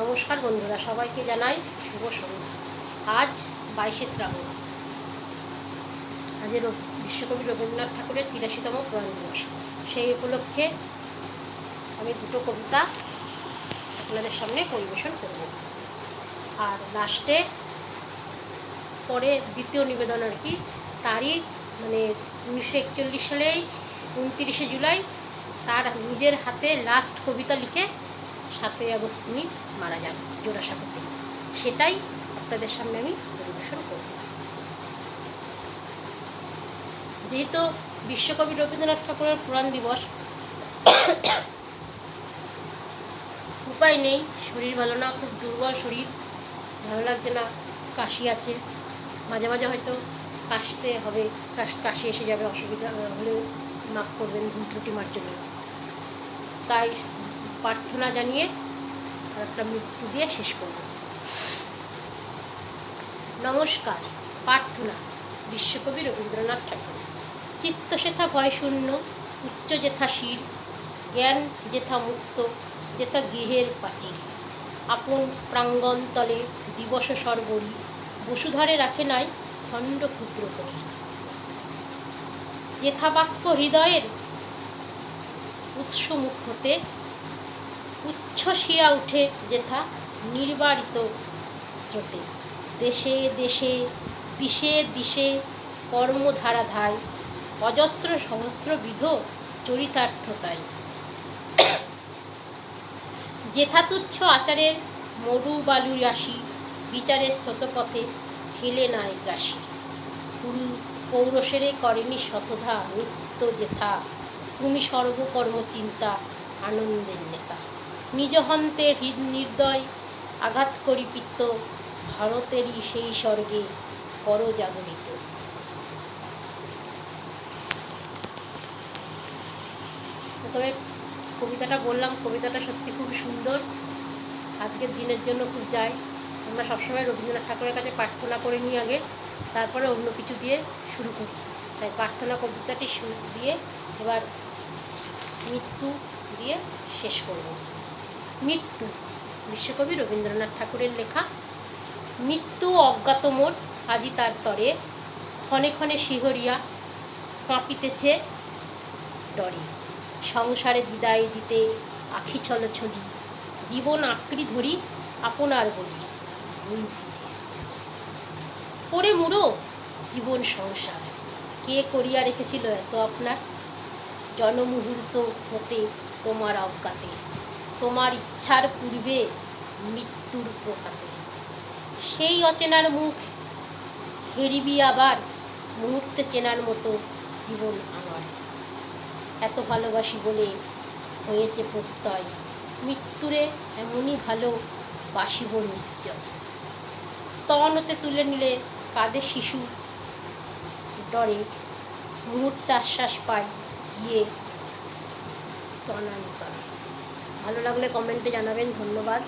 নমস্কার বন্ধুরা, সবাইকে জানাই শুভ সন্ধ্যা। আজ বাইশে শ্রাবণ। আজ বিশ্বকবি রবীন্দ্রনাথ ঠাকুরের তিরাশিতম প্রয়াণ দিবস। সেই উপলক্ষে আমি দুটো কবিতা আপনাদের সামনে পরিবেশন করব। আর লাস্টে পরে দ্বিতীয় নিবেদন আর কি, তারই মানে উনিশশো একচল্লিশ সালেই, উনতিরিশে জুলাই, তার নিজের হাতে লাস্ট কবিতা লিখে সাতই আগস্ট তিনি মারা যান জোড়াসাঁকোতে সেটাই আপনাদের সামনে আমি পরিবেশন করব। যেহেতু বিশ্বকবি রবীন্দ্রনাথ ঠাকুরের পুরাণ দিবস, উপায় নেই, শরীর ভালো না, খুব দুর্বল শরীর, ভালো লাগছে না, কাশি আছে। মাঝে মাঝে হয়তো কাশতে হবে, কাশি এসে যাবে, অসুবিধা হলেও মাফ করবেন, ভুল ত্রুটি মার জন্য তাই প্রার্থনা জানিয়ে একটা মৃত্যু দিয়ে শেষ করব। নমস্কার, প্রার্থনা, বিশ্বকবি রবীন্দ্রনাথ ঠাকুর। চিত্ত সেথা ভয় শূন্য উচ্চ যেথা শির জ্ঞান যেথা মুক্ত, যেথা গৃহের প্রাচীর আপন প্রাঙ্গণ তলে দিবস সর্বরি, বসুধারে রাখে নাই খণ্ড ক্ষুদ্র করি যেথা বাক্য হৃদয়ের উৎস মুখ হতে উচ্ছ্বসিয়া উঠে যেথা নির্বারিত স্রোতে। দেশে দেশে, দিশে দিশে কর্মধারাধায়, অজস্র সহস্র বিধ চরিতার্থতাই যেথা তুচ্ছ আচারের মরু বালু রাশি বিচারের স্রোতপথে ফেলে নাই রাশি পুরু পৌরসেরে করেনি শতধা নিত্য যেথা, তুমি সর্বকর্ম চিন্তা আনন্দের নেতা। নিজ হন্তে হৃদ নির্দয় আঘাত করি পিত্ত ভারতেরই সেই স্বর্গে পর জাগরিত প্রথমে কবিতাটা বললাম, কবিতাটা সত্যি খুব সুন্দর। আজকের দিনের জন্য খুব যাই আমরা সবসময় রবীন্দ্রনাথ ঠাকুরের কাছে প্রার্থনা করে নিই আগে, তারপরে অন্য কিছু দিয়ে শুরু করি। তাই প্রার্থনা কবিতাটি শুরু দিয়ে এবার মৃত্যু দিয়ে শেষ করব। মৃত্যু। বিশ্বকবি রবীন্দ্রনাথ ঠাকুরের লেখা, মৃত্যু অজ্ঞাত মোট আজি তার তরে, ক্ষণে ক্ষণে শিহরিয়া কাঁপিতেছে ডরে। সংসারে বিদায় দিতে আখি ছল ছলি, জীবন আঁকড়ি ধরি আপনার বলি, ভুল মুড়ো, জীবন সংসার, কে করিয়া রেখেছিল এত আপনার? জনমুহূর্ত হতে তোমার অজ্ঞাতে। তোমার ইচ্ছার পূর্বে মৃত্যুর প্রভাতে সেই অচেনার মুখ হেরিবি আবার মুহূর্তে চেনার মতো জীবন আমার। এত ভালোবাসি বলে হয়েছে প্রত্যয়। মৃত্যুরে এমনই ভালো বাসিব নিশ্চয়। স্তন হতে তুলে নিলে কাঁদে শিশু। ডরে মুহূর্তে আশ্বাস পায় গিয়ে স্তনান্তর। ভালো লাগলে কমেন্টে জানাবেন ধন্যবাদ।